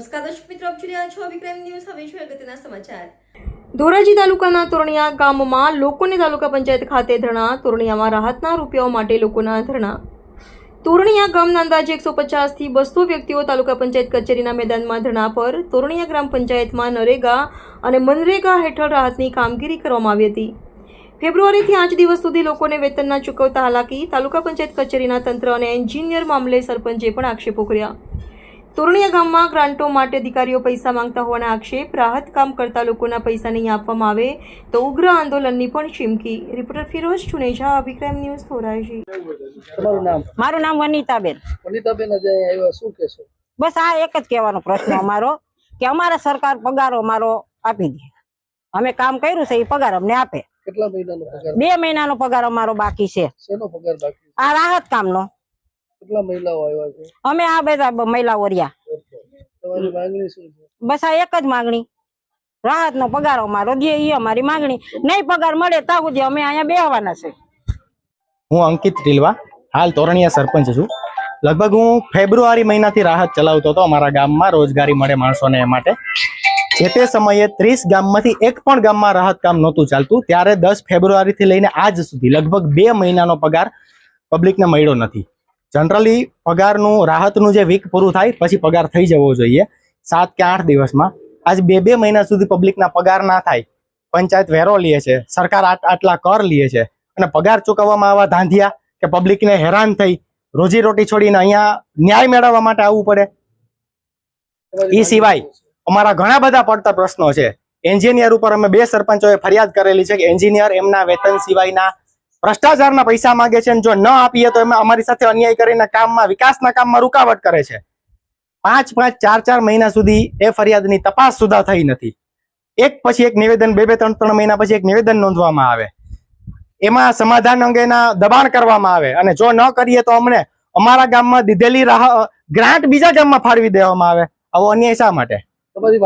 નમસ્કાર દર્શક મિત્રો, આપ જોઈ રહ્યા છો વિક્રમ ન્યૂઝ. હવે છે અગત્યના સમાચાર. ધોરાજી તાલુકાના તોરણિયા ગામમાં લોકોને તાલુકા પંચાયત ખાતે ધરણા, તોરણિયામાં રાહતના રૂપિયાઓ માટે લોકોના ધરણા. તોરણિયા ગામના અંદાજે એકસો પચાસથી બસો વ્યક્તિઓ તાલુકા પંચાયત કચેરીના મેદાનમાં ધરણા પર તોરણિયા ગ્રામ પંચાયતમાં નરેગા અને મનરેગા હેઠળ રાહતની કામગીરી કરવામાં આવી હતી. ફેબ્રુઆરીથી આઠ દિવસ સુધી લોકોને વેતનના ચૂકવતા હાલાકી તાલુકા પંચાયત કચેરીના તંત્ર અને એન્જિનિયર મામલે સરપંચે પણ આક્ષેપો કર્યા. તોરણિયા ગામમાં ગ્રાન્ટો માટે અધિકારીઓ પૈસા માંગતા હોવાના આક્ષેપ રાહત કામ કરતા લોકોના પૈસા નહીં આપવામાં આવે તો ઉગ્ર આંદોલનની પણ ચીમકી. Reporter Firoz Chuneja Abhikram news Dhoraji. તમારું નામ? મારું નામ વનિતાબેન. વનિતાબેન આજે આવ્યા શું કહેશો? બસ આ એક જ કહેવાનો પ્રશ્ન અમારો કે અમારા સરકાર પગારો અમારો આપી દે. અમે કામ કર્યું છે એ પગાર અમને આપે. કેટલા મહિનાનો પગાર? બે મહિનાનો પગાર અમારો બાકી છે. શેનો પગાર બાકી? છે? આ રાહત કામનો. કેટલા મહિલાઓ આવ્યા છે? અમે આ બધા મહિલાઓ રહ્યા. તમારી માંગણી શું છે? બસ આ એક જ માંગણી. રાહત નો પગાર અમારો દે એ અમારી માંગણી. નહીં પગાર મળે ત્યાં સુધી અમે અહીંયા બેહવાના છે. હું અંકિત રીલવા હાલ તોરણિયા સરપંચ છું. લગભગ હું ફેબ્રુઆરી મહિનાથી રાહત ચલાવતો હતો. અમારા ગામમાં રોજગારી મળે માણસોને એ માટે. જે તે સમયે ત્રીસ ગામમાંથી એક પણ ગામમાં રાહત કામ નહોતું ચાલતું. ત્યારે દસ ફેબ્રુઆરીથી લઈને આજ સુધી લગભગ બે મહિનાનો પગાર પબ્લિકને મળ્યો નથી. જનરલી પગારનું રાહતનું જે વીક પૂરું થાય પછી પગાર થઈ જવો જોઈએ. સાત કે આઠ દિવસમાં. આજ બે બે મહિના સુધી પબ્લિકના પગાર ના થાય. પંચાયત વેરો લે છે. સરકાર આટ- આટલા કર લે છે. અને પગાર ચૂકવવામાં આવા ધાંધિયા કે પબ્લિકને હેરાન થઈ રોજી રોટી છોડીને અહીંયા ન્યાય મેળવવા માટે આવવું પડે. એ સિવાય અમારા ઘણા બધા પડતા પ્રશ્નો છે. એન્જિનિયર ઉપર અમે બે સરપંચોએ ફરિયાદ કરેલી છે કે એન્જિનિયર એમના વેતન સિવાયના ભ્રષ્ટાચારના પૈસા માંગે છે જો ન આપીએ તો એમાં અમારી સાથે અન્યાય કરીને કામમાં, વિકાસના કામમાં રૂકાવટ કરે છે. પાંચ પાંચ ચાર ચાર મહિના સુધી એ ફરિયાદની તપાસ સુધા થઈ નથી. એક પછી એક નિવેદન, બે બે ત્રણ ત્રણ મહિના પછી એક નિવેદન નોંધવામાં આવે. એમાં સમાધાન અંગેના દબાણ કરવામાં આવે અને જો ન કરીએ તો અમને અમારા ગામમાં દીધેલી રાહ ગ્રાન્ટ બીજા ગામમાં ફાળવી દેવામાં આવે. આવો અન્યાય શા માટે?